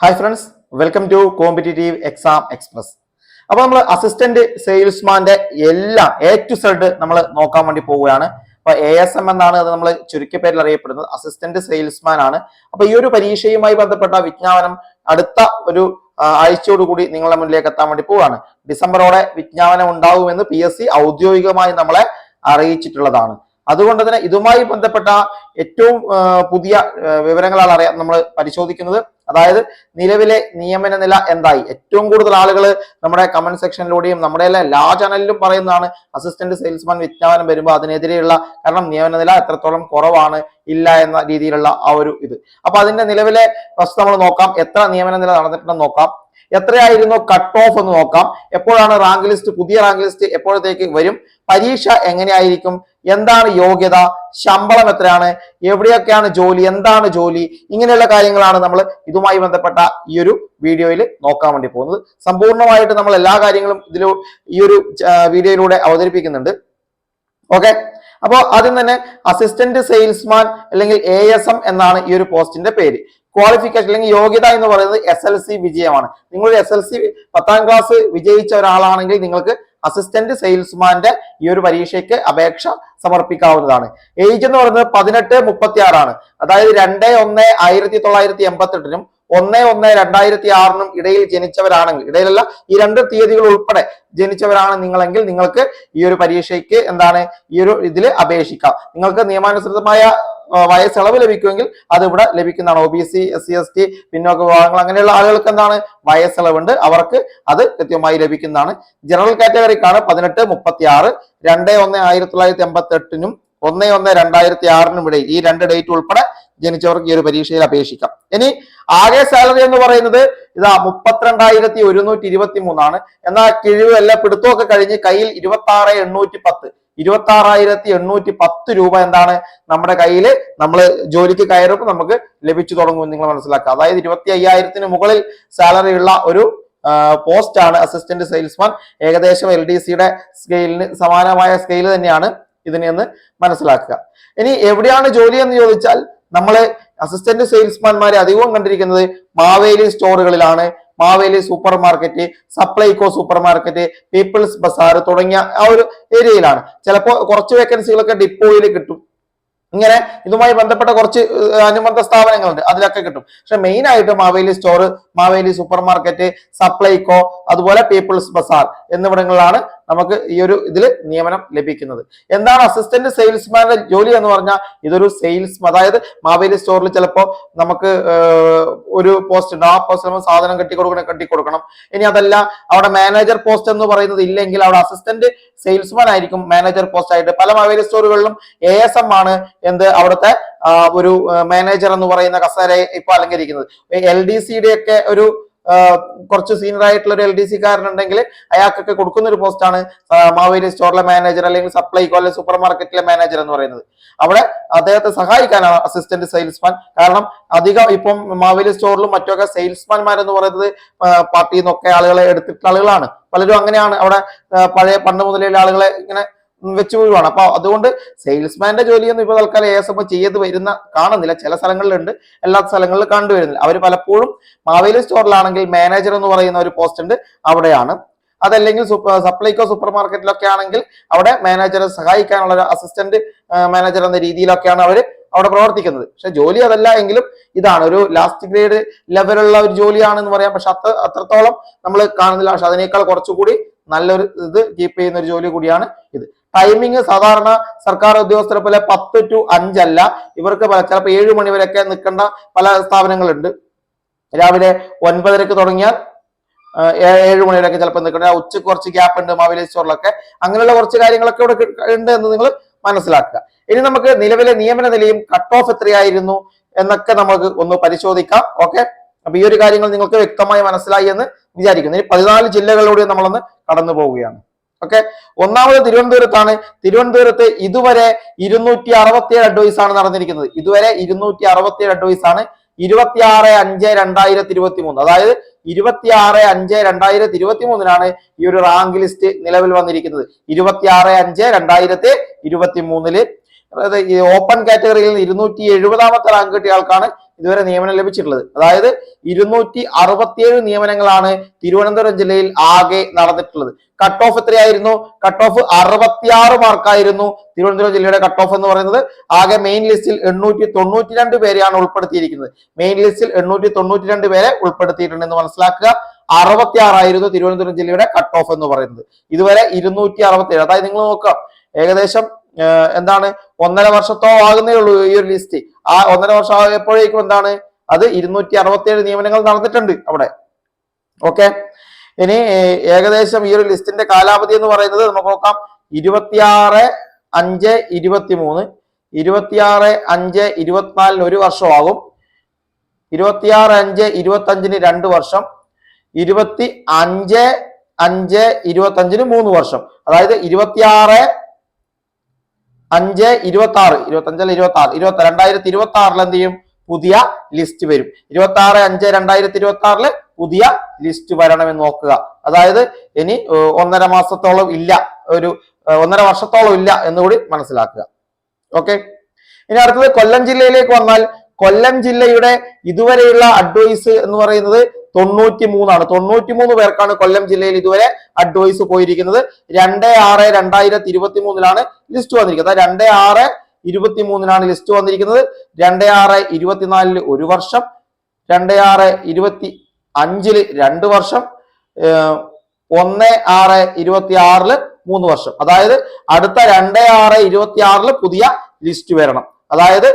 Hi friends welcome to competitive exam express അപ്പൊ നമ്മൾ assistant സെയിൽസ്മാന്റെ എല്ലാം എ ടു സെഡ് നമ്മൾ നോക്കാൻ വേണ്ടി പോവുകയാണ്. അപ്പൊ എ എസ് എം എന്നാണ് അത് നമ്മൾ ചുരുക്കി പേരിൽ അറിയപ്പെടുന്നത്. അസിസ്റ്റന്റ് സെയിൽസ്മാൻ ആണ്. അപ്പൊ ഈ ഒരു പരീക്ഷയുമായി ബന്ധപ്പെട്ട വിജ്ഞാപനം അടുത്ത ഒരു ആഴ്ചയോടുകൂടി നിങ്ങളുടെ മുന്നിലേക്ക് എത്താൻ വേണ്ടി പോവുകയാണ്. ഡിസംബറോടെ വിജ്ഞാപനം ഉണ്ടാകുമെന്ന് പി എസ് സി ഔദ്യോഗികമായി നമ്മളെ അറിയിച്ചിട്ടുള്ളതാണ്. അതുകൊണ്ട് തന്നെ ഇതുമായി ബന്ധപ്പെട്ട ഏറ്റവും പുതിയ വിവരങ്ങളാണ് അറിയാം നമ്മൾ പരിശോധിക്കുന്നത്. അതായത് നിലവിലെ നിയമന നില എന്തായി? ഏറ്റവും കൂടുതൽ ആളുകൾ നമ്മുടെ കമന്റ് സെക്ഷനിലൂടെയും നമ്മുടെ എല്ലാ ചാനലിലും പറയുന്നതാണ് അസിസ്റ്റന്റ് സെയിൽസ്മാൻ വിജ്ഞാപനം വരുമ്പോൾ അതിനെതിരെയുള്ള കാരണം നിയമന നില എത്രത്തോളം കുറവാണ് ഇല്ല എന്ന രീതിയിലുള്ള ആ ഒരു ഇത്. അപ്പൊ അതിന്റെ നിലവിലെ വസ്തു നമ്മൾ നോക്കാം. എത്ര നിയമന നില നടന്നിട്ടുണ്ടെന്ന് നോക്കാം. എത്രയായിരുന്നു കട്ട് ഓഫ് എന്ന് നോക്കാം. എപ്പോഴാണ് റാങ്ക് ലിസ്റ്റ് പുതിയ റാങ്ക് ലിസ്റ്റ് എപ്പോഴത്തേക്ക് വരും? പരീക്ഷ എങ്ങനെയായിരിക്കും? എന്താണ് യോഗ്യത? ശമ്പളം എത്രയാണ്? എവിടെയൊക്കെയാണ് ജോലി? എന്താണ് ജോലി? ഇങ്ങനെയുള്ള കാര്യങ്ങളാണ് നമ്മൾ ഇതുമായി ബന്ധപ്പെട്ട ഈ ഒരു വീഡിയോയിൽ നോക്കാൻ വേണ്ടി പോകുന്നത്. സമ്പൂർണമായിട്ട് നമ്മൾ എല്ലാ കാര്യങ്ങളും ഇതിൽ ഈ ഒരു വീഡിയോയിലൂടെ അവതരിപ്പിക്കുന്നുണ്ട്. ഓക്കെ? അപ്പോൾ ആദ്യം തന്നെ അസിസ്റ്റന്റ് സെയിൽസ്മാൻ അല്ലെങ്കിൽ എ എസ് എം എന്നാണ് ഈ ഒരു പോസ്റ്റിന്റെ പേര്. ക്വാളിഫിക്കേഷൻ അല്ലെങ്കിൽ യോഗ്യത എന്ന് പറയുന്നത് എസ് എൽ സി വിജയമാണ്. നിങ്ങൾ എസ് എൽ സി പത്താം ക്ലാസ് വിജയിച്ച ഒരാളാണെങ്കിൽ നിങ്ങൾക്ക് അസിസ്റ്റന്റ് സെയിൽസ്മാന്റെ ഈ ഒരു പരീക്ഷയ്ക്ക് അപേക്ഷ സമർപ്പിക്കാവുന്നതാണ്. ഏജ് എന്ന് പറയുന്നത് പതിനെട്ട് മുപ്പത്തി ആറാണ് അതായത് രണ്ട് ഒന്ന് ആയിരത്തി തൊള്ളായിരത്തി എൺപത്തി എട്ടിനും ഒന്ന് ഒന്ന് രണ്ടായിരത്തി ആറിനും ഇടയിൽ ജനിച്ചവരാണെങ്കിൽ ഇടയിലല്ല ഈ രണ്ട് തീയതികൾ ഉൾപ്പെടെ ജനിച്ചവരാണ് നിങ്ങളെങ്കിൽ നിങ്ങൾക്ക് ഈ ഒരു പരീക്ഷയ്ക്ക് എന്താണ് ഈ ഒരു ഇതിൽ അപേക്ഷിക്കാം. നിങ്ങൾക്ക് നിയമാനുസൃതമായ വയസ്സിളവ് ലഭിക്കുമെങ്കിൽ അത് ഇവിടെ ലഭിക്കുന്നതാണ്. O B C S C S T പിന്നോക്ക വിഭാഗങ്ങൾ. അങ്ങനെയുള്ള ആളുകൾക്ക് എന്താണ്? വയസ്സിളവുണ്ട് അവർക്ക് അത് കൃത്യമായി ലഭിക്കുന്നതാണ്. ജനറൽ കാറ്റഗറിക്കാണ് പതിനെട്ട് മുപ്പത്തി ആറ് രണ്ട് ഒന്ന് ആയിരത്തി തൊള്ളായിരത്തി എൺപത്തി എട്ടിനും ഒന്ന് ഒന്ന് രണ്ടായിരത്തി ആറിനും ഇടയിൽ ഈ രണ്ട് ഡേറ്റ് ഉൾപ്പെടെ ജനിച്ചവർക്ക് ഈ ഒരു പരീക്ഷയിൽ അപേക്ഷിക്കാം. ഇനി ആകെ സാലറി എന്ന് പറയുന്നത് ഇതാ മുപ്പത്തിരണ്ടായിരത്തി ഒരുന്നൂറ്റി ഇരുപത്തി മൂന്നാണ് എന്നാൽ കിഴിവ് എല്ലാ പിടുത്തമൊക്കെ കഴിഞ്ഞ് കയ്യിൽ ഇരുപത്തി ആറ് എണ്ണൂറ്റി പത്ത്. ഇരുപത്തി ആറായിരത്തി എണ്ണൂറ്റി പത്ത് രൂപ എന്താണ് നമ്മുടെ കയ്യിൽ നമ്മൾ ജോലിക്ക് കയറുമ്പോൾ നമുക്ക് ലഭിച്ചു തുടങ്ങും നിങ്ങൾ മനസ്സിലാക്കുക. അതായത് ഇരുപത്തി അയ്യായിരത്തിന് മുകളിൽ സാലറി ഉള്ള ഒരു പോസ്റ്റ് ആണ് അസിസ്റ്റന്റ് സെയിൽസ്മാൻ ഏകദേശം എൽ ഡി സിയുടെ സ്കെയിലിന് സമാനമായ സ്കെയിൽ തന്നെയാണ് ഇതിനെ ഒന്ന് മനസ്സിലാക്കുക. ഇനി എവിടെയാണ് ജോലി എന്ന് ചോദിച്ചാൽ നമ്മൾ അസിസ്റ്റന്റ് സെയിൽസ്മാൻമാരെ അധികവും കണ്ടിരിക്കുന്നത് Maveli സ്റ്റോറുകളിലാണ് Maveli supermarket Supplyco supermarket people's bazaar തുടങ്ങിയ ആ ഒരു ഏരിയയിലാണ്. ചിലപ്പോൾ കുറച്ച് വേക്കൻസികളൊക്കെ ഡിപ്പോയിൽ കിട്ടും. ഇങ്ങനെ ഇതുമായി ബന്ധപ്പെട്ട കുറച്ച് അനുബന്ധ സ്ഥാപനങ്ങളുണ്ട്. അതിലൊക്കെ കിട്ടും. പക്ഷെ മെയിൻ ആയിട്ട് Maveli store Maveli super market Supplyco അതുപോലെ പീപ്പിൾസ് ബസാർ എന്നിവിടങ്ങളിലാണ് നമുക്ക് ഈ ഒരു ഇതിൽ നിയമനം ലഭിക്കുന്നത്. എന്താണ് അസിസ്റ്റന്റ് സെയിൽസ്മാന്റെ ജോലി എന്ന് പറഞ്ഞാൽ ഇതൊരു സെയിൽസ് അതായത് മാവേലി സ്റ്റോറിൽ ചിലപ്പോൾ നമുക്ക് ഒരു പോസ്റ്റ് ഉണ്ട്. ആ പോസ്റ്റ് നമ്മൾ സാധനം കെട്ടി കൊടുക്കണം ഇനി അതല്ല അവിടെ മാനേജർ പോസ്റ്റ് എന്ന് പറയുന്നത് ഇല്ലെങ്കിൽ അവിടെ അസിസ്റ്റന്റ് സെയിൽസ്മാൻ ആയിരിക്കും മാനേജർ പോസ്റ്റ് ആയിട്ട്. പല മാവേലി സ്റ്റോറുകളിലും എ എസ് എം ആണ് എന്ത് അവിടുത്തെ ഒരു മാനേജർ എന്ന് പറയുന്ന കസേരയെ ഇപ്പൊ അലങ്കരിക്കുന്നത്. എൽ ഡി സിയുടെ ഒക്കെ ഒരു കുറച്ച് സീനിയർ ആയിട്ടുള്ള ഒരു എൽ ഡി സി കാരനുണ്ടെങ്കിൽ അയാൾക്കൊക്കെ കൊടുക്കുന്ന ഒരു പോസ്റ്റാണ് മാവേലി സ്റ്റോറിലെ മാനേജർ അല്ലെങ്കിൽ സപ്ലൈക്കോ അല്ലെങ്കിൽ സൂപ്പർ മാർക്കറ്റിലെ മാനേജർ എന്ന് പറയുന്നത്. അവിടെ അദ്ദേഹത്തെ സഹായിക്കാനാണ് അസിസ്റ്റന്റ് സെയിൽസ്മാൻ കാരണം അധികം ഇപ്പം മാവേലി സ്റ്റോറിലും മറ്റൊക്കെ സെയിൽസ്മാൻമാർ എന്ന് പറയുന്നത് പാർട്ടിയിൽ നിന്നൊക്കെ ആളുകളെ എടുത്തിട്ടുള്ള ആളുകളാണ്. പലരും അങ്ങനെയാണ് അവിടെ പഴയ പണ്ട് മുതലുള്ള ആളുകളെ ഇങ്ങനെ വെച്ചു വീഴുവാണ്. അപ്പൊ അതുകൊണ്ട് സെയിൽസ്മാന്റെ ജോലിയൊന്നും ഇപ്പൊ തൽക്കാലം എ എസ് എഫ് ചെയ്ത് വരുന്ന കാണുന്നില്ല. ചില സ്ഥലങ്ങളിലുണ്ട്. എല്ലാ സ്ഥലങ്ങളിലും കണ്ടുവരുന്നില്ല. അവർ പലപ്പോഴും മാവേലി സ്റ്റോറിലാണെങ്കിൽ മാനേജർ എന്ന് പറയുന്ന ഒരു പോസ്റ്റ് ഉണ്ട്. അവിടെയാണ്. അതല്ലെങ്കിൽ സൂപ്പർ സപ്ലൈകോ സൂപ്പർ മാർക്കറ്റിലൊക്കെ ആണെങ്കിൽ അവിടെ മാനേജറെ സഹായിക്കാനുള്ള ഒരു അസിസ്റ്റന്റ് മാനേജർ എന്ന രീതിയിലൊക്കെയാണ് അവർ അവിടെ പ്രവർത്തിക്കുന്നത്. പക്ഷെ ജോലി അതല്ല എങ്കിലും ഇതാണ്. ഒരു ലാസ്റ്റ് ഗ്രേഡ് ലെവലുള്ള ഒരു ജോലിയാണെന്ന് പറയാം. പക്ഷെ അത്ര അത്രത്തോളം നമ്മൾ കാണുന്നില്ല. പക്ഷെ അതിനേക്കാൾ കുറച്ചുകൂടി നല്ലൊരു ഇത് കീപ്പ് ചെയ്യുന്ന ഒരു ജോലി കൂടിയാണ് ഇത്. ടൈമിങ് സാധാരണ സർക്കാർ ഉദ്യോഗസ്ഥരെ പോലെ പത്ത് ടു അഞ്ചല്ല. ഇവർക്ക് ചിലപ്പോൾ ഏഴ് മണി വരെയൊക്കെ നിൽക്കേണ്ട പല സ്ഥാപനങ്ങളുണ്ട്. രാവിലെ ഒൻപതരക്ക് തുടങ്ങിയാൽ ഏഴു മണിവരെയൊക്കെ ചിലപ്പോൾ നിൽക്കണം ഉച്ചയ്ക്ക് കുറച്ച് ഗ്യാപ്പ് ഉണ്ട് മാവേലി സ്റ്റോറിലൊക്കെ. അങ്ങനെയുള്ള കുറച്ച് കാര്യങ്ങളൊക്കെ ഇവിടെ ഉണ്ട് എന്ന് നിങ്ങൾ മനസ്സിലാക്കുക. ഇനി നമുക്ക് നിലവിലെ നിയമന നിലയും കട്ട് ഓഫ് എത്രയായിരുന്നു എന്നൊക്കെ നമുക്ക് ഒന്ന് പരിശോധിക്കാം. ഓക്കെ അപ്പൊ ഈ ഒരു കാര്യങ്ങൾ നിങ്ങൾക്ക് വ്യക്തമായി മനസ്സിലായി എന്ന് വിചാരിക്കുന്നു. ഇനി പതിനാല് ജില്ലകളിലൂടെ നമ്മളൊന്ന് കടന്നു പോവുകയാണ് ഓക്കെ ഒന്നാമത് തിരുവനന്തപുരത്താണ്. തിരുവനന്തപുരത്ത് ഇതുവരെ ഇരുന്നൂറ്റി അറുപത്തിയേഴ് അഡ്വൈസ് ആണ് നടന്നിരിക്കുന്നത്. ഇതുവരെ ഇരുന്നൂറ്റി അറുപത്തിയേഴ് അഡ്വൈസ് ആണ് ഇരുപത്തിയാറ് അഞ്ച് രണ്ടായിരത്തി ഇരുപത്തി മൂന്ന് അതായത് ഇരുപത്തിയാറ് അഞ്ച് രണ്ടായിരത്തി ഇരുപത്തി മൂന്നിനാണ് ഈ ഒരു റാങ്ക് ലിസ്റ്റ് നിലവിൽ വന്നിരിക്കുന്നത്. ഇരുപത്തിയാറ് അഞ്ച് രണ്ടായിരത്തി ഇരുപത്തി മൂന്നിൽ അതായത് ഓപ്പൺ കാറ്റഗറിയിൽ ഇരുന്നൂറ്റി എഴുപതാമത്തെ റാങ്ക് കിട്ടിയ ആൾക്കാണ് ഇതുവരെ നിയമനം ലഭിച്ചിട്ടുള്ളത്. അതായത് ഇരുന്നൂറ്റി അറുപത്തിയേഴ് നിയമനങ്ങളാണ് തിരുവനന്തപുരം ജില്ലയിൽ ആകെ നടന്നിട്ടുള്ളത്. കട്ട് ഓഫ് എത്രയായിരുന്നു? കട്ട് ഓഫ് അറുപത്തിയാറ് മാർക്കായിരുന്നു തിരുവനന്തപുരം ജില്ലയുടെ കട്ട് ഓഫ് എന്ന് പറയുന്നത്. ആകെ മെയിൻ ലിസ്റ്റിൽ എണ്ണൂറ്റി തൊണ്ണൂറ്റി രണ്ട് പേരെയാണ് ഉൾപ്പെടുത്തിയിരിക്കുന്നത്. മെയിൻ ലിസ്റ്റിൽ എണ്ണൂറ്റി തൊണ്ണൂറ്റി രണ്ട് പേരെ ഉൾപ്പെടുത്തിയിട്ടുണ്ടെന്ന് മനസ്സിലാക്കുക. അറുപത്തി ആറായിരുന്നു തിരുവനന്തപുരം ജില്ലയുടെ കട്ട് ഓഫ് എന്ന് പറയുന്നത്. ഇതുവരെ ഇരുന്നൂറ്റി അറുപത്തി ഏഴ് അതായത് നിങ്ങൾ നോക്കാം ഏകദേശം എന്താണ്? ഒന്നര വർഷത്തോളം ആകുന്നേ ഉള്ളൂ ഈ ഒരു ലിസ്റ്റ് ആ ഒന്നര വർഷം ആയപ്പോഴേക്കും എന്താണ്? അത് ഇരുന്നൂറ്റി അറുപത്തി ഏഴ് നിയമനങ്ങൾ നടന്നിട്ടുണ്ട് അവിടെ. ഓക്കെ ഇനി ഏകദേശം ഈ ഒരു ലിസ്റ്റിന്റെ കാലാവധി എന്ന് പറയുന്നത് നമുക്ക് നോക്കാം. ഇരുപത്തിയാറ് അഞ്ച് ഇരുപത്തി മൂന്ന് ഇരുപത്തിയാറ് അഞ്ച് ഇരുപത്തിനാലിന് ഒരു വർഷമാകും. ഇരുപത്തിയാറ് അഞ്ച് ഇരുപത്തി അഞ്ചിന് രണ്ട് വർഷം. ഇരുപത്തി അഞ്ച് അഞ്ച് ഇരുപത്തി അഞ്ചിന് മൂന്ന് വർഷം. അതായത് ഇരുപത്തിയാറ് അഞ്ച് ഇരുപത്തി ആറ് ഇരുപത്തി അഞ്ചല്ല ഇരുപത്തി ആറ് ഇരുപത്തി രണ്ടായിരത്തി ഇരുപത്തി ആറിൽ എന്ത് ചെയ്യും? പുതിയ ലിസ്റ്റ് വരും. ഇരുപത്തി ആറ് അഞ്ച് രണ്ടായിരത്തി ഇരുപത്തി ആറിൽ പുതിയ ലിസ്റ്റ് വരണമെന്ന് നോക്കുക. അതായത് ഇനി ഒന്നര മാസത്തോളം ഇല്ല ഒരു ഒന്നര വർഷത്തോളം ഇല്ല എന്നുകൂടി മനസ്സിലാക്കുക. ഓക്കെ? ഇനി അടുത്തത് കൊല്ലം ജില്ലയിലേക്ക് വന്നാൽ കൊല്ലം ജില്ലയുടെ ഇതുവരെയുള്ള അഡ്വൈസ് എന്ന് പറയുന്നത് തൊണ്ണൂറ്റി മൂന്നാണ് തൊണ്ണൂറ്റി മൂന്ന് പേർക്കാണ് കൊല്ലം ജില്ലയിൽ ഇതുവരെ അഡ്വൈസ് പോയിരിക്കുന്നത്. രണ്ട് ആറ് രണ്ടായിരത്തി ഇരുപത്തി മൂന്നിലാണ് ലിസ്റ്റ് വന്നിരിക്കുന്നത് രണ്ട് ആറ് ഇരുപത്തി മൂന്നിനാണ് ലിസ്റ്റ് വന്നിരിക്കുന്നത്. രണ്ട് ആറ് ഇരുപത്തിനാലിൽ ഒരു വർഷം. രണ്ട് ആറ് ഇരുപത്തി അഞ്ചിൽ രണ്ട് വർഷം. ഒന്ന് ആറ് ഇരുപത്തി ആറിൽ മൂന്ന് വർഷം. അതായത് അടുത്ത രണ്ട് ആറ് ഇരുപത്തി ആറിൽ പുതിയ ലിസ്റ്റ് വരണം. അതായത്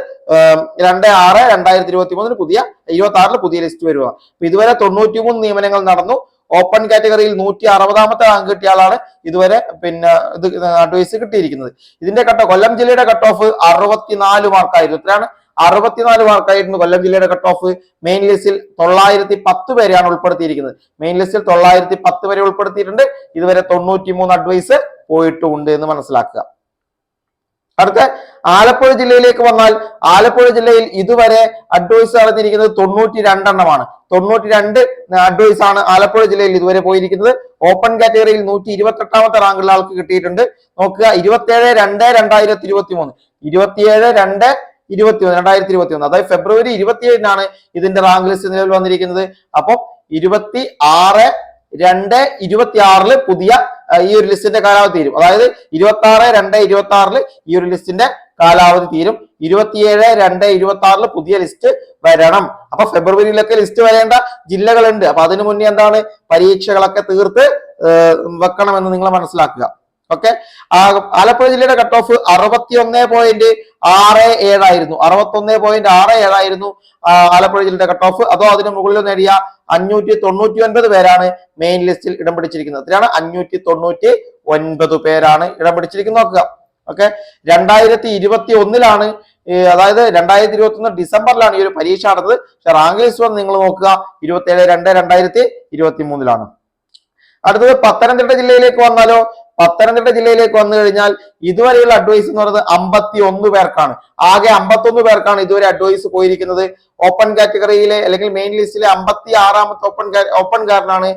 രണ്ട് ആറ് രണ്ടായിരത്തി ഇരുപത്തി മൂന്നിന് പുതിയ ഇരുപത്തി ആറിൽ പുതിയ ലിസ്റ്റ് വരിക അപ്പൊ ഇതുവരെ തൊണ്ണൂറ്റി മൂന്ന് നിയമനങ്ങൾ നടന്നു. ഓപ്പൺ കാറ്റഗറിയിൽ നൂറ്റി അറുപതാമത്തെ റാങ്ക് കിട്ടിയ ആളാണ് ഇതുവരെ പിന്നെ ഇത് അഡ്വൈസ് കിട്ടിയിരിക്കുന്നത്. ഇതിന്റെ കട്ട് കൊല്ലം ജില്ലയുടെ കട്ട് ഓഫ് അറുപത്തിനാല് മാർക്കായിരുന്നു. എത്രയാണ്? അറുപത്തിനാല് മാർക്കായിരുന്നു കൊല്ലം ജില്ലയുടെ കട്ട് ഓഫ് മെയിൻ ലിസ്റ്റിൽ തൊള്ളായിരത്തി പത്ത് പേരെയാണ് ഉൾപ്പെടുത്തിയിരിക്കുന്നത്. മെയിൻ ലിസ്റ്റിൽ തൊള്ളായിരത്തി പത്ത് പേരെ ഉൾപ്പെടുത്തിയിട്ടുണ്ട്. ഇതുവരെ തൊണ്ണൂറ്റി മൂന്ന് അഡ്വൈസ് പോയിട്ടുണ്ട് എന്ന് മനസ്സിലാക്കുക. അടുത്ത ആലപ്പുഴ ജില്ലയിലേക്ക് വന്നാൽ ആലപ്പുഴ ജില്ലയിൽ ഇതുവരെ അഡ്വൈസ് നടന്നിരിക്കുന്നത് തൊണ്ണൂറ്റി രണ്ടെണ്ണമാണ് തൊണ്ണൂറ്റി രണ്ട് അഡ്വൈസ് ആണ് ആലപ്പുഴ ജില്ലയിൽ ഇതുവരെ പോയിരിക്കുന്നത്. ഓപ്പൺ കാറ്റഗറിയിൽ നൂറ്റി ഇരുപത്തി എട്ടാമത്തെ റാങ്കുള്ള ആൾക്ക് കിട്ടിയിട്ടുണ്ട്. നോക്കുക ഇരുപത്തിയേഴ് രണ്ട് രണ്ടായിരത്തി ഇരുപത്തി മൂന്ന് ഇരുപത്തിയേഴ് രണ്ട് ഇരുപത്തി ഒന്ന് രണ്ടായിരത്തി ഇരുപത്തി ഒന്ന് അതായത് ഫെബ്രുവരി ഇരുപത്തിയേഴിനാണ് ഇതിന്റെ റാങ്ക് ലിസ്റ്റ് നിലവിൽ വന്നിരിക്കുന്നത്. അപ്പം ഇരുപത്തി ആറ് രണ്ട് ഇരുപത്തി ആറിൽ പുതിയ ഈ ഒരു ലിസ്റ്റിന്റെ കാലാവധി തീരും. അതായത് ഇരുപത്തി ആറ് രണ്ട് ഇരുപത്തി ആറിൽ ഈ ഒരു ലിസ്റ്റിന്റെ കാലാവധി തീരും. ഇരുപത്തിയേഴ് രണ്ട് ഇരുപത്തി ആറിൽ പുതിയ ലിസ്റ്റ് വരണം. അപ്പൊ ഫെബ്രുവരിയിലൊക്കെ ലിസ്റ്റ് വരേണ്ട ജില്ലകളുണ്ട്. അപ്പൊ അതിനു മുന്നേ എന്താണ്? പരീക്ഷകളൊക്കെ തീർത്ത് വെക്കണമെന്ന് നിങ്ങൾ മനസ്സിലാക്കുക. ഓക്കെ? ആലപ്പുഴ ജില്ലയുടെ കട്ട് ഓഫ് അറുപത്തി ഒന്ന് പോയിന്റ് ആറ് ഏഴായിരുന്നു. അറുപത്തി ഒന്ന് പോയിന്റ് ആറ് ഏഴായിരുന്നു ആലപ്പുഴ ജില്ലയുടെ കട്ട് ഓഫ് അതോ അതിന് മുകളിൽ നേടിയ അഞ്ഞൂറ്റി തൊണ്ണൂറ്റി ഒൻപത് പേരാണ് മെയിൻ ലിസ്റ്റിൽ ഇടം പിടിച്ചിരിക്കുന്നത്. എത്രയാണ് അഞ്ഞൂറ്റി തൊണ്ണൂറ്റി ഒൻപത് പേരാണ് ഇടം പിടിച്ചിരിക്കുന്നത്. നോക്കുക. ഓക്കെ? രണ്ടായിരത്തി ഇരുപത്തി ഒന്നിലാണ് അതായത് രണ്ടായിരത്തി ഇരുപത്തി ഒന്ന് ഡിസംബറിലാണ് ഈ ഒരു പരീക്ഷ നടന്നത്. പക്ഷെ റാങ്ക് ലിസ്റ്റ് വന്ന് നിങ്ങൾ നോക്കുക. ഇരുപത്തി ഏഴ് രണ്ട് രണ്ടായിരത്തി ഇരുപത്തി മൂന്നിലാണ് അടുത്തത് പത്തനംതിട്ട ജില്ലയിലേക്ക് വന്നാലോ? പത്തനംതിട്ട ജില്ലയിലേക്ക് വന്നു കഴിഞ്ഞാൽ ഇതുവരെയുള്ള അഡ്വൈസ് എന്ന് പറയുന്നത് അമ്പത്തി ഒന്ന് പേർക്കാണ്. ആകെ അമ്പത്തൊന്ന് പേർക്കാണ് ഇതുവരെ അഡ്വൈസ് പോയിരിക്കുന്നത്. ഓപ്പൺ കാറ്റഗറിയിലെ അല്ലെങ്കിൽ മെയിൻ ലിസ്റ്റിലെ അമ്പത്തി ആറാമത്തെ ഓപ്പൺ ഓപ്പൺ കാരനാണ്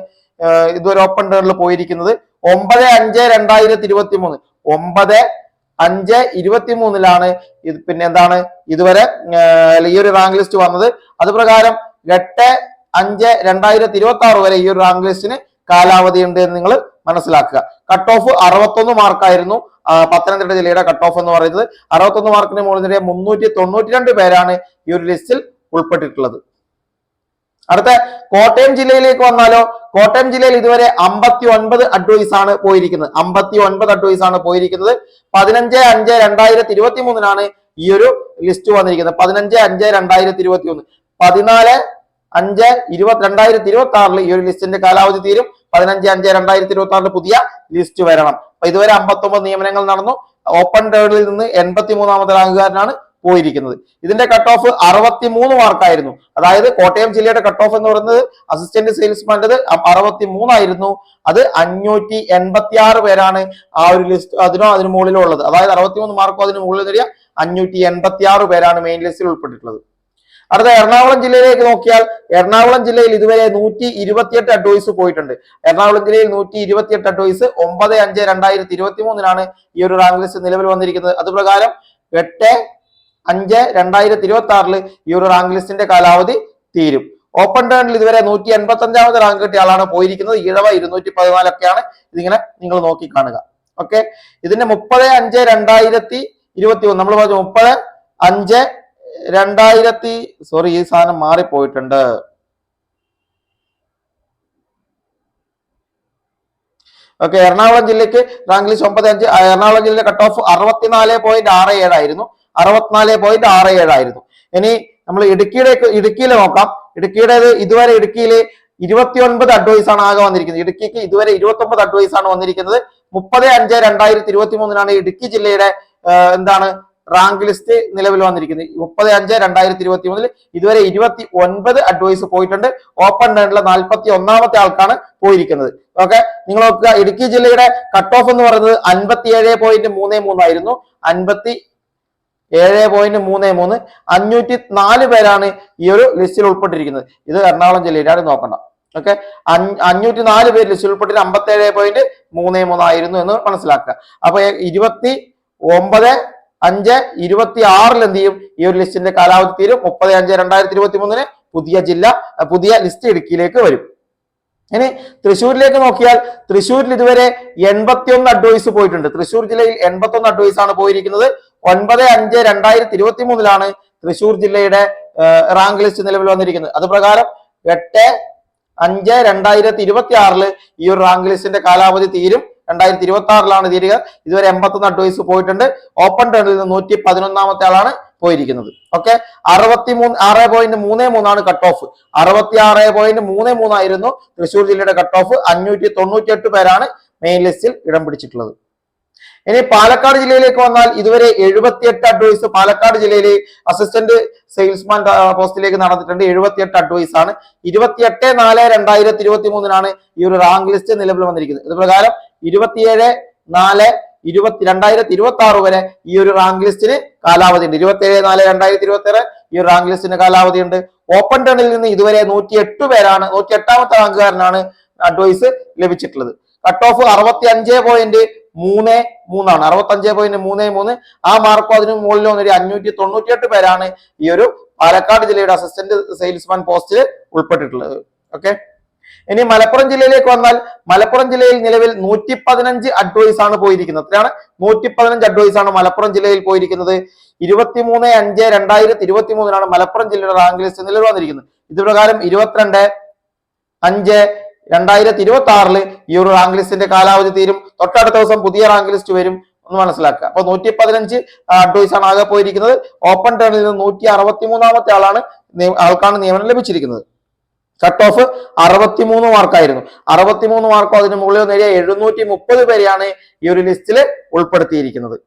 ഇതുവരെ ഓപ്പൺ ടേണിൽ പോയിരിക്കുന്നത്. ഒമ്പത് അഞ്ച് രണ്ടായിരത്തി ഇരുപത്തി മൂന്ന് ഒമ്പത് അഞ്ച് ഇരുപത്തി മൂന്നിലാണ് ഇത് പിന്നെ എന്താണ് ഇതുവരെ ഈ ഒരു റാങ്ക് ലിസ്റ്റ് വന്നത്. അത് പ്രകാരം എട്ട് അഞ്ച് രണ്ടായിരത്തി ഇരുപത്തി ആറ് വരെ ഈ ഒരു റാങ്ക് ലിസ്റ്റിന് കാലാവധി ഉണ്ട് എന്ന് നിങ്ങൾ മനസ്സിലാക്കുക. കട്ട് ഓഫ് അറുപത്തൊന്ന് മാർക്കായിരുന്നു പത്തനംതിട്ട ജില്ലയുടെ കട്ട് ഓഫ് എന്ന് പറയുന്നത്. അറുപത്തൊന്ന് മാർക്കിന് മുകളിൽ മുന്നൂറ്റി തൊണ്ണൂറ്റി രണ്ട് പേരാണ് ഈ ഒരു ലിസ്റ്റിൽ ഉൾപ്പെട്ടിട്ടുള്ളത്. അടുത്ത കോട്ടയം ജില്ലയിലേക്ക് വന്നാലോ? കോട്ടയം ജില്ലയിൽ ഇതുവരെ അമ്പത്തി ഒൻപത് അഡ്വൈസ് ആണ് പോയിരിക്കുന്നത്. അമ്പത്തി ഒൻപത് അഡ്വൈസ് ആണ് പോയിരിക്കുന്നത്. പതിനഞ്ച് അഞ്ച് രണ്ടായിരത്തി ഇരുപത്തി മൂന്നിനാണ് ഈ ഒരു ലിസ്റ്റ് വന്നിരിക്കുന്നത്. പതിനഞ്ച് അഞ്ച് രണ്ടായിരത്തി ഇരുപത്തി ഒന്ന് പതിനാല് അഞ്ച് ഇരുപത്തി രണ്ടായിരത്തി ഇരുപത്തി ആറിൽ ഈ ഒരു ലിസ്റ്റിന്റെ കാലാവധി തീരും. പതിനഞ്ച് അഞ്ച് രണ്ടായിരത്തി ഇരുപത്തി ആറിൽ പുതിയ ലിസ്റ്റ് വരണം. അപ്പൊ ഇതുവരെ അമ്പത്തൊമ്പത് നിയമനങ്ങൾ നടന്നു. ഓപ്പൺ ടേഡിൽ നിന്ന് എൺപത്തി മൂന്നാമത്തെ റാങ്കുകാരനാണ് പോയിരിക്കുന്നത്. ഇതിന്റെ കട്ട് ഓഫ് അറുപത്തി മൂന്ന് മാർക്കായിരുന്നു അതായത് കോട്ടയം ജില്ലയുടെ കട്ട് ഓഫ് എന്ന് പറയുന്നത് അസിസ്റ്റന്റ് സെയിൽസ്മാന്റെത് അറുപത്തി മൂന്നായിരുന്നു അത് അഞ്ഞൂറ്റി എൺപത്തി ആറ് പേരാണ് ആ ഒരു ലിസ്റ്റ് അതിനോ അതിന് മുകളിലോ ഉള്ളത്. അതായത് അറുപത്തി മൂന്ന് മാർക്കോ അതിന് മുകളിൽ നേടിയ അഞ്ഞൂറ്റി എൺപത്തി ആറ് പേരാണ് മെയിൻ ലിസ്റ്റിൽ ഉൾപ്പെട്ടിട്ടുള്ളത്. അടുത്ത എറണാകുളം ജില്ലയിലേക്ക് നോക്കിയാൽ എറണാകുളം ജില്ലയിൽ ഇതുവരെ നൂറ്റി ഇരുപത്തിയെട്ട് അഡ്വൈസ് പോയിട്ടുണ്ട്. എറണാകുളം ജില്ലയിൽ നൂറ്റി ഇരുപത്തിയെട്ട് അഡ്വൈസ് ഒമ്പത് അഞ്ച് രണ്ടായിരത്തി ഇരുപത്തി മൂന്നിനാണ് ഈ ഒരു റാങ്ക് ലിസ്റ്റ് നിലവിൽ വന്നിരിക്കുന്നത്. അതുപ്രകാരം എട്ട് അഞ്ച് രണ്ടായിരത്തി ഇരുപത്തി ആറിൽ ഈ ഒരു റാങ്ക് ലിസ്റ്റിന്റെ കാലാവധി തീരും. ഓപ്പൺ ടേണിൽ ഇതുവരെ നൂറ്റി എൺപത്തി അഞ്ചാമത് റാങ്ക് കിട്ടിയ ആളാണ് പോയിരിക്കുന്നത്. ഈഴവ ഇരുന്നൂറ്റി പതിനാലൊക്കെയാണ് ഇതിങ്ങനെ നിങ്ങൾ നോക്കി കാണുക ഓക്കെ? ഇതിന്റെ മുപ്പത് അഞ്ച് രണ്ടായിരത്തി ഇരുപത്തി ഒന്ന് നമ്മൾ പറഞ്ഞു മുപ്പത് അഞ്ച് രണ്ടായിരത്തി സോറി ഈ സാധനം മാറിപ്പോയിട്ടുണ്ട്. ഓക്കെ എറണാകുളം ജില്ലയ്ക്ക് റാങ്ക് ലിസ്റ്റ് ഒമ്പത് അഞ്ച് എറണാകുളം ജില്ലയിലെ കട്ട് ഓഫ് അറുപത്തിനാല് പോയിന്റ് ആറ് ഏഴായിരുന്നു അറുപത്തിനാല് പോയിന്റ് ആറ് ഏഴായിരുന്നു ഇനി നമ്മൾ ഇടുക്കിയുടെ ഇടുക്കിയിൽ നോക്കാം. ഇടുക്കിയുടേത് ഇതുവരെ ഇടുക്കിയിൽ ഇരുപത്തിയൊൻപത് അഡ്വൈസ് ആണ് ആകെ വന്നിരിക്കുന്നത്. ഇടുക്കിക്ക് ഇതുവരെ ഇരുപത്തി ഒമ്പത് അഡ്വൈസ് ആണ് വന്നിരിക്കുന്നത്. മുപ്പത് അഞ്ച് രണ്ടായിരത്തി ഇരുപത്തി മൂന്നിനാണ് ഇടുക്കി ജില്ലയുടെ എന്താണ് റാങ്ക് ലിസ്റ്റ് നിലവിൽ വന്നിരിക്കുന്നത്. മുപ്പത് അഞ്ച് രണ്ടായിരത്തി ഇരുപത്തി മൂന്നിൽ ഇതുവരെ ഇരുപത്തി ഒൻപത് അഡ്വൈസ് പോയിട്ടുണ്ട്. ഓപ്പൺ ടേണിലെ നാൽപ്പത്തി ഒന്നാമത്തെ ആൾക്കാണ് പോയിരിക്കുന്നത്. ഓക്കെ നിങ്ങൾ നോക്കുക ഇടുക്കി ജില്ലയുടെ കട്ട് ഓഫ് എന്ന് പറയുന്നത് അൻപത്തി ഏഴ് പോയിന്റ് മൂന്ന് മൂന്നായിരുന്നു അൻപത്തി ഏഴ് പോയിന്റ് മൂന്ന് മൂന്ന്. അഞ്ഞൂറ്റി നാല് പേരാണ് ഈ ഒരു ലിസ്റ്റിൽ ഉൾപ്പെട്ടിരിക്കുന്നത്. ഇത് എറണാകുളം ജില്ലയിലാണ് നോക്കണ്ട ഓക്കെ അഞ്ഞൂറ്റി നാല് പേര് ലിസ്റ്റിൽ ഉൾപ്പെട്ടിട്ട് അമ്പത്തി ഏഴ് പോയിന്റ് മൂന്ന് മൂന്നായിരുന്നു എന്ന് മനസ്സിലാക്കുക. അപ്പൊ ഇരുപത്തി ഒമ്പത് അഞ്ച് ഇരുപത്തി ആറിൽ എന്ത് ചെയ്യും? ഈ ഒരു ലിസ്റ്റിന്റെ കാലാവധി തീരും. മുപ്പത് അഞ്ച് രണ്ടായിരത്തി ഇരുപത്തി മൂന്നിന് പുതിയ ജില്ല പുതിയ ലിസ്റ്റ് ഇടുക്കിയിലേക്ക് വരും. ഇനി തൃശ്ശൂരിലേക്ക് നോക്കിയാൽ തൃശ്ശൂരിൽ ഇതുവരെ എൺപത്തിയൊന്ന് അഡ്വൈസ് പോയിട്ടുണ്ട്. തൃശ്ശൂർ ജില്ലയിൽ എൺപത്തൊന്ന് അഡ്വൈസ് ആണ് പോയിരിക്കുന്നത്. ഒൻപത് അഞ്ച് രണ്ടായിരത്തി ഇരുപത്തി മൂന്നിലാണ് തൃശ്ശൂർ ജില്ലയുടെ റാങ്ക് ലിസ്റ്റ് നിലവിൽ വന്നിരിക്കുന്നത്. അത് പ്രകാരം എട്ട് അഞ്ച് രണ്ടായിരത്തി ഇരുപത്തി ആറിൽ ഈ ഒരു റാങ്ക് ലിസ്റ്റിന്റെ കാലാവധി തീരും. രണ്ടായിരത്തി ഇരുപത്തി ആറിലാണ് തീരുക. ഇതുവരെ എൺപത്തൊന്ന് അഡ്വൈസ് പോയിട്ടുണ്ട്. ഓപ്പൺ ടേണിൽ നിന്ന് നൂറ്റി പതിനൊന്നാമത്തെ ആളാണ് പോയിരിക്കുന്നത്. ഓക്കെ അറുപത്തി മൂന്ന് ആറ് പോയിന്റ് മൂന്ന് മൂന്നാണ് കട്ട് ഓഫ് അറുപത്തി ആറ് പോയിന്റ് മൂന്ന് മൂന്നായിരുന്നു തൃശ്ശൂർ ജില്ലയുടെ കട്ട് ഓഫ് അഞ്ഞൂറ്റി തൊണ്ണൂറ്റി എട്ട് പേരാണ് മെയിൻ ലിസ്റ്റിൽ ഇടം പിടിച്ചിട്ടുള്ളത്. ഇനി പാലക്കാട് ജില്ലയിലേക്ക് വന്നാൽ ഇതുവരെ എഴുപത്തിയെട്ട് അഡ്വൈസ് പാലക്കാട് ജില്ലയിലെ അസിസ്റ്റന്റ് സെയിൽസ്മാൻ പോസ്റ്റിലേക്ക് നടന്നിട്ടുണ്ട്. എഴുപത്തിയെട്ട് അഡ്വൈസ് ആണ്. ഇരുപത്തിയെട്ട് നാല് രണ്ടായിരത്തി ഇരുപത്തി മൂന്നിനാണ് ഈ ഒരു റാങ്ക് ലിസ്റ്റ് നിലവിൽ വന്നിരിക്കുന്നത്. ഇത് പ്രകാരം ഇരുപത്തിയേഴ് നാല് ഇരുപത്തി രണ്ടായിരത്തി ഇരുപത്തി ആറ് വരെ ഈ ഒരു റാങ്ക് ലിസ്റ്റിന് കാലാവധി ഉണ്ട് ഇരുപത്തിയേഴ് നാല് രണ്ടായിരത്തി ഇരുപത്തി ആറ് ഈ ഒരു റാങ്ക് ലിസ്റ്റിന് കാലാവധി ഉണ്ട് ഓപ്പൺ ടേണിൽ നിന്ന് ഇതുവരെ നൂറ്റി എട്ട് പേരാണ് നൂറ്റി എട്ടാമത്തെ റാങ്കുകാരനാണ് അഡ്വൈസ് ലഭിച്ചിട്ടുള്ളത്. കട്ട് ഓഫ് അറുപത്തി അഞ്ച് പോയിന്റ് മൂന്ന് മൂന്നാണ്. അറുപത്തി അഞ്ച് പോയിന്റ് മൂന്ന് മൂന്ന്. ആ മാർക്കും അതിന് മുകളിൽ വന്നൊരു അഞ്ഞൂറ്റി തൊണ്ണൂറ്റി എട്ട് പേരാണ് ഈ ഒരു പാലക്കാട് ജില്ലയുടെ അസിസ്റ്റന്റ് സെയിൽസ്മാൻ പോസ്റ്റിൽ ഉൾപ്പെട്ടിട്ടുള്ളത്. ഓക്കെ ഇനി മലപ്പുറം ജില്ലയിലേക്ക് വന്നാൽ മലപ്പുറം ജില്ലയിൽ നിലവിൽ നൂറ്റി പതിനഞ്ച് അഡ്വൈസ് ആണ് പോയിരിക്കുന്നത്. എത്രയാണ്? നൂറ്റി പതിനഞ്ച് അഡ്വൈസ് ആണ് മലപ്പുറം ജില്ലയിൽ പോയിരിക്കുന്നത്. ഇരുപത്തിമൂന്ന് അഞ്ച് രണ്ടായിരത്തി ഇരുപത്തി മൂന്നിനാണ് മലപ്പുറം ജില്ലയുടെ റാങ്ക് ലിസ്റ്റ് നിലവിൽ വന്നിരിക്കുന്നത്. ഇത് പ്രകാരം ഇരുപത്തിരണ്ട് അഞ്ച് രണ്ടായിരത്തി ഇരുപത്തി ആറിൽ ഈ ഒരു റാങ്ക് ലിസ്റ്റിന്റെ കാലാവധി തീരും. തൊട്ടടുത്ത ദിവസം പുതിയ റാങ്ക് ലിസ്റ്റ് വരും ഒന്ന് മനസ്സിലാക്കുക. അപ്പൊ നൂറ്റി പതിനഞ്ച് അഡ്വൈസ് ആണ് ആകെ പോയിരിക്കുന്നത്. ഓപ്പൺ ടേണിൽ നിന്ന് നൂറ്റി അറുപത്തി മൂന്നാമത്തെ ആളാണ് ആൾക്കാണ് നിയമനം ലഭിച്ചിരിക്കുന്നത്. കട്ട് ഓഫ് അറുപത്തിമൂന്ന് മാർക്കായിരുന്നു. അറുപത്തിമൂന്ന് മാർക്കോ അതിന് മുകളിൽ നേടിയ എഴുന്നൂറ്റി മുപ്പത് പേരെയാണ് ഈ ഒരു ലിസ്റ്റിൽ ഉൾപ്പെടുത്തിയിരിക്കുന്നത്.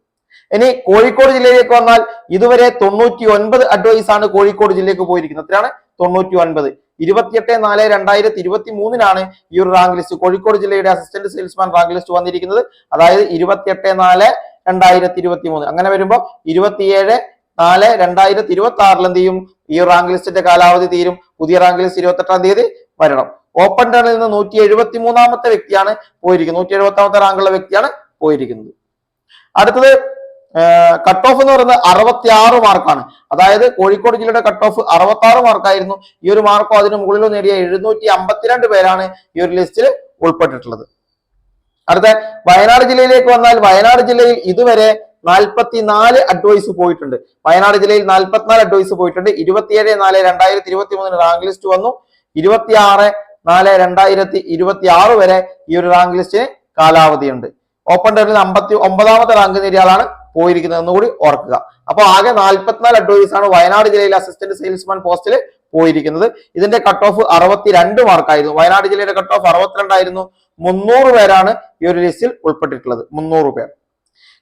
ഇനി കോഴിക്കോട് ജില്ലയിലേക്ക് വന്നാൽ ഇതുവരെ തൊണ്ണൂറ്റി ഒൻപത് അഡ്വൈസ് ആണ് കോഴിക്കോട് ജില്ലയ്ക്ക് പോയിരിക്കുന്നത്. എത്രയാണ്? തൊണ്ണൂറ്റി ഒൻപത് ഇരുപത്തിയെട്ട് നാല് രണ്ടായിരത്തി ഇരുപത്തി മൂന്നിനാണ് ഈ ഒരു റാങ്ക് ലിസ്റ്റ് കോഴിക്കോട് ജില്ലയുടെ അസിസ്റ്റന്റ് സെയിൽസ്മാൻ റാങ്ക് ലിസ്റ്റ് വന്നിരിക്കുന്നത്. അതായത് ഇരുപത്തിയെട്ട് നാല് രണ്ടായിരത്തി ഇരുപത്തി മൂന്ന് അങ്ങനെ വരുമ്പോൾ ഇരുപത്തിയേഴ് നാല് രണ്ടായിരത്തി ഇരുപത്തി ആറിൽ എന്ത് ചെയ്യും? ഈ റാങ്ക് ലിസ്റ്റിന്റെ കാലാവധി തീരും. പുതിയ റാങ്ക് ലിസ്റ്റ് ഇരുപത്തെട്ടാം തീയതി വരണം. ഓപ്പൺ ടേണിൽ നിന്ന് നൂറ്റി എഴുപത്തി മൂന്നാമത്തെ വ്യക്തിയാണ് പോയിരിക്കുന്നത്. നൂറ്റി എഴുപത്താമത്തെ റാങ്കുള്ള വ്യക്തിയാണ് പോയിരിക്കുന്നത്. അടുത്തത് കട്ട് ഓഫ് എന്ന് പറയുന്നത് അറുപത്തി ആറ് മാർക്കാണ് അതായത് കോഴിക്കോട് ജില്ലയുടെ കട്ട് ഓഫ് അറുപത്തി ആറ് മാർക്കായിരുന്നു ഈ ഒരു മാർക്കോ അതിന് മുകളിലോ നേടിയ എഴുന്നൂറ്റി അമ്പത്തിരണ്ട് പേരാണ് ഈ ഒരു ലിസ്റ്റിൽ ഉൾപ്പെട്ടിട്ടുള്ളത്. അടുത്ത വയനാട് ജില്ലയിലേക്ക് വന്നാൽ വയനാട് ജില്ലയിൽ ഇതുവരെ നാൽപ്പത്തി നാല് അഡ്വൈസ് പോയിട്ടുണ്ട്. വയനാട് ജില്ലയിൽ നാൽപ്പത്തിനാല് അഡ്വൈസ് പോയിട്ടുണ്ട്. ഇരുപത്തിയേഴ് നാല് രണ്ടായിരത്തി ഇരുപത്തി മൂന്നിന് റാങ്ക് ലിസ്റ്റ് വന്നു. ഇരുപത്തിയാറ് നാല് രണ്ടായിരത്തി ഇരുപത്തി ആറ് വരെ ഈ ഒരു റാങ്ക് ലിസ്റ്റിന് കാലാവധിയുണ്ട്. ഓപ്പൺ ടേണിൽ അമ്പത്തി ഒമ്പതാമത്തെ റാങ്ക് നേടിയ ആളാണ് പോയിരിക്കുന്നത് എന്നുകൂടി ഓർക്കുക. അപ്പൊ ആകെ നാൽപ്പത്തിനാല് അഡ്വൈസ് ആണ് വയനാട് ജില്ലയിൽ അസിസ്റ്റന്റ് സെയിൽസ്മാൻ പോസ്റ്റിൽ പോയിരിക്കുന്നത്. ഇതിന്റെ കട്ട് ഓഫ് അറുപത്തിരണ്ട് മാർക്കായിരുന്നു വയനാട് ജില്ലയുടെ കട്ട് ഓഫ് അറുപത്തിരണ്ടായിരുന്നു. മുന്നൂറ് പേരാണ് ഈ ഒരു ലിസ്റ്റിൽ ഉൾപ്പെട്ടിട്ടുള്ളത്. മുന്നൂറ് പേർ.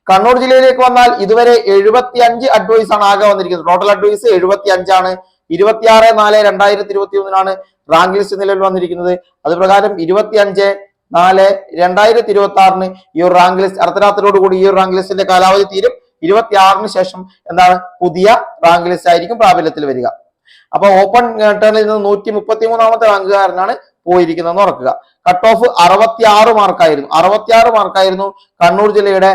കണ്ണൂർ ജില്ലയിലേക്ക് വന്നാൽ ഇതുവരെ എഴുപത്തി അഞ്ച് അഡ്വൈസ് ആണ് ആകെ വന്നിരിക്കുന്നത്. ടോട്ടൽ അഡ്വൈസ് എഴുപത്തി അഞ്ചാണ് ഇരുപത്തിയാറ് നാല് രണ്ടായിരത്തി ഇരുപത്തി ഒന്നിനാണ് റാങ്ക് ലിസ്റ്റ് നിലവിൽ വന്നിരിക്കുന്നത്. അത് പ്രകാരം ഇരുപത്തി അഞ്ച് നാല് രണ്ടായിരത്തി ഇരുപത്തി ആറിന് ഈ ഒരു റാങ്ക് ലിസ്റ്റ് അർദ്ധരാത്രിയോട് കൂടി ഈ ഒരു റാങ്ക് ലിസ്റ്റിന്റെ കാലാവധി തീരും. ഇരുപത്തി ആറിന് ശേഷം എന്താണ് പുതിയ റാങ്ക് ലിസ്റ്റ് ആയിരിക്കും പ്രാബല്യത്തിൽ വരിക. അപ്പൊ ഓപ്പൺ ടേണിൽ നിന്ന് നൂറ്റി മുപ്പത്തി മൂന്നാമത്തെ റാങ്കുകാരനാണ് പോയിരിക്കുന്നതെന്ന് ഓർക്കുക കട്ട് ഓഫ് അറുപത്തി ആറ് മാർക്കായിരുന്നു അറുപത്തി ആറ് മാർക്കായിരുന്നു കണ്ണൂർ ജില്ലയുടെ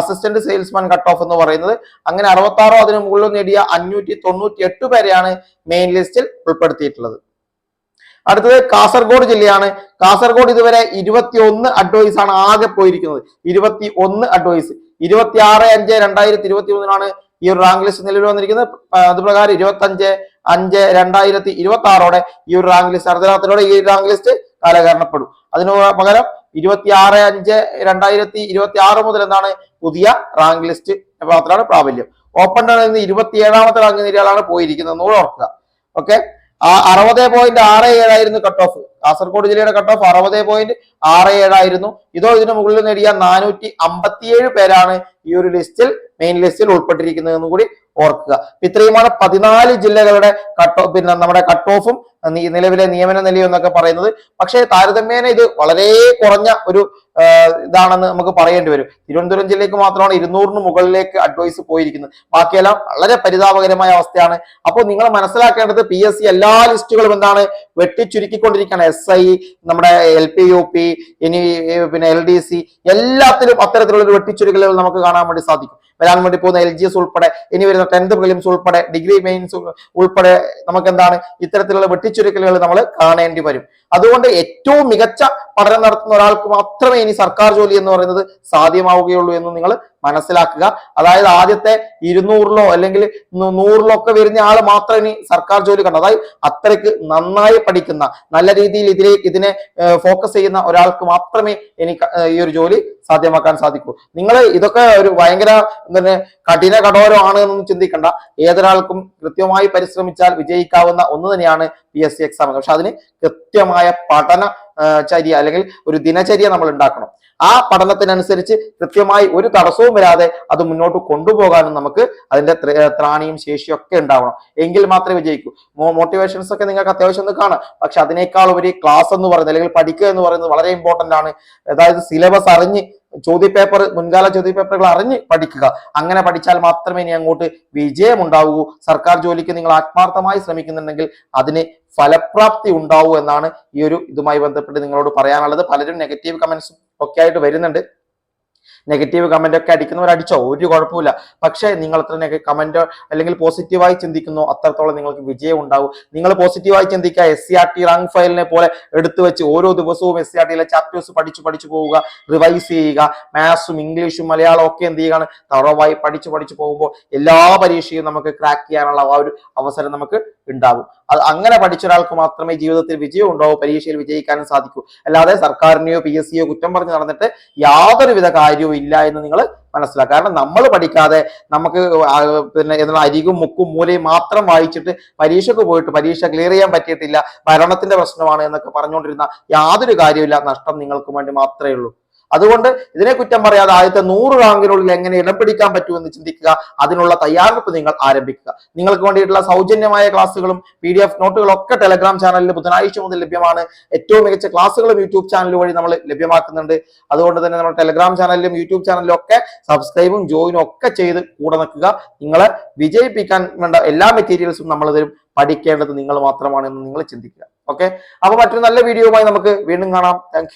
അസിസ്റ്റന്റ് സെയിൽസ്മാൻ കട്ട് ഓഫ് എന്ന് പറയുന്നത്. അങ്ങനെ അറുപത്തി ആറോ അതിന് മുകളിൽ നേടിയ അഞ്ഞൂറ്റി തൊണ്ണൂറ്റി എട്ട് പേരെയാണ് മെയിൻ ലിസ്റ്റിൽ ഉൾപ്പെടുത്തിയിട്ടുള്ളത്. അടുത്തത് കാസർഗോഡ് ജില്ലയാണ്. കാസർഗോഡ് ഇതുവരെ ഇരുപത്തി ഒന്ന് അഡ്വൈസ് ആണ് ആകെ പോയിരിക്കുന്നത്. ഇരുപത്തി ഒന്ന് അഡ്വൈസ് ഇരുപത്തി ആറ് അഞ്ച് രണ്ടായിരത്തി ഇരുപത്തി മൂന്നിനാണ് ഈ ഒരു റാങ്ക് ലിസ്റ്റ് നിലവിൽ വന്നിരിക്കുന്നത്. അതുപ്രകാരം ഇരുപത്തി അഞ്ച് അഞ്ച് രണ്ടായിരത്തി ഇരുപത്തി ആറോടെ ഈ ഒരു റാങ്ക് ലിസ്റ്റ് അർദ്ധരാത്രിയോടെ ഈ റാങ്ക് ലിസ്റ്റ് കാലഹരണപ്പെടും. അതിന് പകരം ഇരുപത്തി ആറ് അഞ്ച് രണ്ടായിരത്തി ഇരുപത്തി ആറ് മുതൽ എന്താണ് പുതിയ റാങ്ക് ലിസ്റ്റ് മാത്രമാണ് പ്രാബല്യം. ഓപ്പൺ ഡൗണിൽ നിന്ന് ഇരുപത്തി ഏഴാമത്തെ റാങ്ക് നിരയിലാണ് പോയിരിക്കുന്നത് എന്ന് ഓർക്കുക. ഓക്കെ ആ അറുപത് പോയിന്റ് ആറ് ഏഴായിരുന്നു കട്ട് ഓഫ് കാസർഗോഡ് ജില്ലയുടെ കട്ട് ഓഫ് അറുപത് പോയിന്റ് ആറ് ഏഴായിരുന്നു. ഇതോ ഇതിന് മുകളിൽ നേടിയ നാനൂറ്റി അമ്പത്തിയേഴ് പേരാണ് ഈ ഒരു ലിസ്റ്റിൽ മെയിൻ ലിസ്റ്റിൽ ഉൾപ്പെട്ടിരിക്കുന്നത് എന്ന് കൂടി ഓർക്കുക. ഇത്രയുമാണ് പതിനാല് ജില്ലകളുടെ കട്ട് ഓഫ് പിന്നെ നമ്മുടെ കട്ട് ഓഫും നിലവിലെ നിയമന നിലയും എന്നൊക്കെ പറയുന്നത്. പക്ഷേ താരതമ്യേന ഇത് വളരെ കുറഞ്ഞ ഒരു ഇതാണെന്ന് നമുക്ക് പറയേണ്ടി വരും. തിരുവനന്തപുരം ജില്ലയ്ക്ക് മാത്രമാണ് ഇരുന്നൂറിന് മുകളിലേക്ക് അഡ്വൈസ് പോയിരിക്കുന്നത്. ബാക്കിയെല്ലാം വളരെ പരിതാപകരമായ അവസ്ഥയാണ്. അപ്പോൾ നിങ്ങൾ മനസ്സിലാക്കേണ്ടത് പി എസ് സി എല്ലാ ലിസ്റ്റുകളും എന്താണ്? വെട്ടിച്ചുരുക്കിക്കൊണ്ടിരിക്കുകയാണ്. എസ് ഐ നമ്മുടെ എൽ പി യു പി ഇനി പിന്നെ എൽ ഡി സി എല്ലാത്തിലും അത്തരത്തിലുള്ള വെട്ടിച്ചുരുക്കലുകൾ നമുക്ക് കാണാൻ വേണ്ടി സാധിക്കും. വരാൻ വേണ്ടി പോകുന്ന എൽ ജി എസ് ഉൾപ്പെടെ ഇനി വരുന്ന ടെൻത്ത് പ്രിലിംസ് ഉൾപ്പെടെ ഡിഗ്രി മെയിൻസ് ഉൾപ്പെടെ നമുക്ക് എന്താണ്? ഇത്തരത്തിലുള്ള വെട്ടിച്ചുരുക്കലുകൾ നമ്മൾ കാണേണ്ടി വരും. അതുകൊണ്ട് ഏറ്റവും മികച്ച പഠനം നടത്തുന്ന ഒരാൾക്ക് മാത്രമേ ഇനി സർക്കാർ ജോലി എന്ന് പറയുന്നത് സാധ്യമാവുകയുള്ളൂ എന്ന് നിങ്ങൾ മനസ്സിലാക്കുക. അതായത് ആദ്യത്തെ ഇരുന്നൂറിലോ അല്ലെങ്കിൽ നൂറിലോ ഒക്കെ വരുന്ന ആൾ മാത്രം ഇനി സർക്കാർ ജോലി കണ്ടു. അതായത് അത്രയ്ക്ക് നന്നായി പഠിക്കുന്ന നല്ല രീതിയിൽ ഇതിലെ ഇതിനെ ഫോക്കസ് ചെയ്യുന്ന ഒരാൾക്ക് മാത്രമേ എനിക്ക് ഈ ഒരു ജോലി സാധ്യമാക്കാൻ സാധിക്കൂ. നിങ്ങൾ ഇതൊക്കെ ഒരു ഭയങ്കര പിന്നെ കഠിന കഠോരമാണ് എന്നൊന്നും ചിന്തിക്കണ്ട. ഏതൊരാൾക്കും കൃത്യമായി പരിശ്രമിച്ചാൽ വിജയിക്കാവുന്ന ഒന്ന് തന്നെയാണ് പി എസ് സി എക്സാം പക്ഷെ അതിന് കൃത്യമായ പഠന ചര്യ അല്ലെങ്കിൽ ഒരു ദിനചര്യ നമ്മൾ ഉണ്ടാക്കണം. ആ പഠനത്തിനനുസരിച്ച് കൃത്യമായി ഒരു തടസ്സവും വരാതെ അത് മുന്നോട്ട് കൊണ്ടുപോകാനും നമുക്ക് അതിന്റെ ത്ര- ത്രാണിയും ശേഷിയും ഒക്കെ ഉണ്ടാവണം. എങ്കിൽ മാത്രമേ വിജയിക്കൂ. മോട്ടിവേഷൻസ് ഒക്കെ നിങ്ങൾക്ക് അത്യാവശ്യം ഒന്ന് കാണാം. പക്ഷെ അതിനേക്കാൾ ഉപരി ക്ലാസ് എന്ന് പറയുന്നത് അല്ലെങ്കിൽ പഠിക്കുക എന്ന് പറയുന്നത് വളരെ ഇമ്പോർട്ടന്റ് ആണ്. അതായത് സിലബസ് അറിഞ്ഞ് ചോദ്യപേപ്പർ മുൻകാല ചോദ്യപേപ്പറുകൾ അറിഞ്ഞ് പഠിക്കുക. അങ്ങനെ പഠിച്ചാൽ മാത്രമേ ഇനി അങ്ങോട്ട് വിജയമുണ്ടാവൂ. സർക്കാർ ജോലിക്ക് നിങ്ങൾ ആത്മാർത്ഥമായി ശ്രമിക്കുന്നുണ്ടെങ്കിൽ അതിന് ഫലപ്രാപ്തി ഉണ്ടാവൂ എന്നാണ് ഈ ഒരു ഇതുമായി ബന്ധപ്പെട്ട് നിങ്ങളോട് പറയാനുള്ളത്. പലരും നെഗറ്റീവ് കമന്റ്സും ഒക്കെ ആയിട്ട് വരുന്നുണ്ട്. നെഗറ്റീവ് കമന്റ് ഒക്കെ അടിക്കുന്നവർ അടിച്ചോ ഒരു കുഴപ്പമില്ല പക്ഷേ നിങ്ങൾ അത്ര കമന്റ് അല്ലെങ്കിൽ പോസിറ്റീവായി ചിന്തിക്കുന്നു അത്രത്തോളം നിങ്ങൾക്ക് വിജയം ഉണ്ടാവും. നിങ്ങൾ പോസിറ്റീവായി ചിന്തിക്കുക S C R T rank ഫയലിനെ പോലെ എടുത്തു വെച്ച് ഓരോ ദിവസവും എസ് സി ആർ ടിയിലെ ചാപ്റ്റേഴ്സ് പഠിച്ചു പഠിച്ചു പോവുക റിവൈസ് ചെയ്യുക മാത്സും ഇംഗ്ലീഷും മലയാളം ഒക്കെ എന്ത് ചെയ്യുകയാണ്? തറവായി പഠിച്ചു പഠിച്ചു പോകുമ്പോൾ എല്ലാ പരീക്ഷയും നമുക്ക് ക്രാക്ക് ചെയ്യാനുള്ള ആ ഒരു അവസരം നമുക്ക് ഉണ്ടാവും. അത് അങ്ങനെ പഠിച്ച ഒരാൾക്ക് മാത്രമേ ജീവിതത്തിൽ വിജയം ഉണ്ടാവൂ പരീക്ഷയിൽ വിജയിക്കാനും സാധിക്കൂ. അല്ലാതെ സർക്കാരിനെയോ പി എസ് സിയോ കുറ്റം പറഞ്ഞ് നടന്നിട്ട് യാതൊരുവിധ കാര്യവും ഇല്ല എന്ന് നിങ്ങൾ മനസ്സിലാക്കുക. കാരണം നമ്മൾ പഠിക്കാതെ നമുക്ക് പിന്നെ എന്താണ് അരികും മുക്കും മൂലയും മാത്രം വായിച്ചിട്ട് പരീക്ഷക്ക് പോയിട്ട് പരീക്ഷ ക്ലിയർ ചെയ്യാൻ പറ്റിയിട്ടില്ല ഭരണത്തിന്റെ പ്രശ്നമാണ് എന്നൊക്കെ പറഞ്ഞുകൊണ്ടിരുന്ന യാതൊരു കാര്യമില്ല നഷ്ടം നിങ്ങൾക്ക് വേണ്ടി മാത്രമേ ഉള്ളൂ. അതുകൊണ്ട് ഇതിനെ കുറ്റം പറയാതെ ആദ്യത്തെ നൂറ് റാങ്കിനുള്ളിൽ എങ്ങനെ ഇടം പിടിക്കാൻ പറ്റുമെന്ന് ചിന്തിക്കുക. അതിനുള്ള തയ്യാറെടുപ്പ് നിങ്ങൾ ആരംഭിക്കുക. നിങ്ങൾക്ക് വേണ്ടിയിട്ടുള്ള സൗജന്യമായ ക്ലാസ്സുകളും പി ഡി എഫ് നോട്ടുകളും ഒക്കെ ടെലഗ്രാം ചാനലിൽ ബുധനാഴ്ച മുതൽ ലഭ്യമാണ്. ഏറ്റവും മികച്ച ക്ലാസ്സുകളും യൂട്യൂബ് ചാനൽ വഴി നമ്മൾ ലഭ്യമാക്കുന്നുണ്ട്. അതുകൊണ്ട് തന്നെ നമ്മുടെ ടെലഗ്രാം ചാനലിലും യൂട്യൂബ് ചാനലിലും ഒക്കെ സബ്സ്ക്രൈബും ജോയിനും ഒക്കെ ചെയ്ത് കൂടെ നിൽക്കുക. നിങ്ങളെ വിജയിപ്പിക്കാൻ വേണ്ട എല്ലാ മെറ്റീരിയൽസും നമ്മൾ തരും. പഠിക്കേണ്ടത് നിങ്ങൾ മാത്രമാണ് എന്ന് നിങ്ങൾ ചിന്തിക്കുക. ഓക്കെ അപ്പൊ മറ്റൊരു നല്ല വീഡിയോയുമായി നമുക്ക് വീണ്ടും കാണാം. താങ്ക്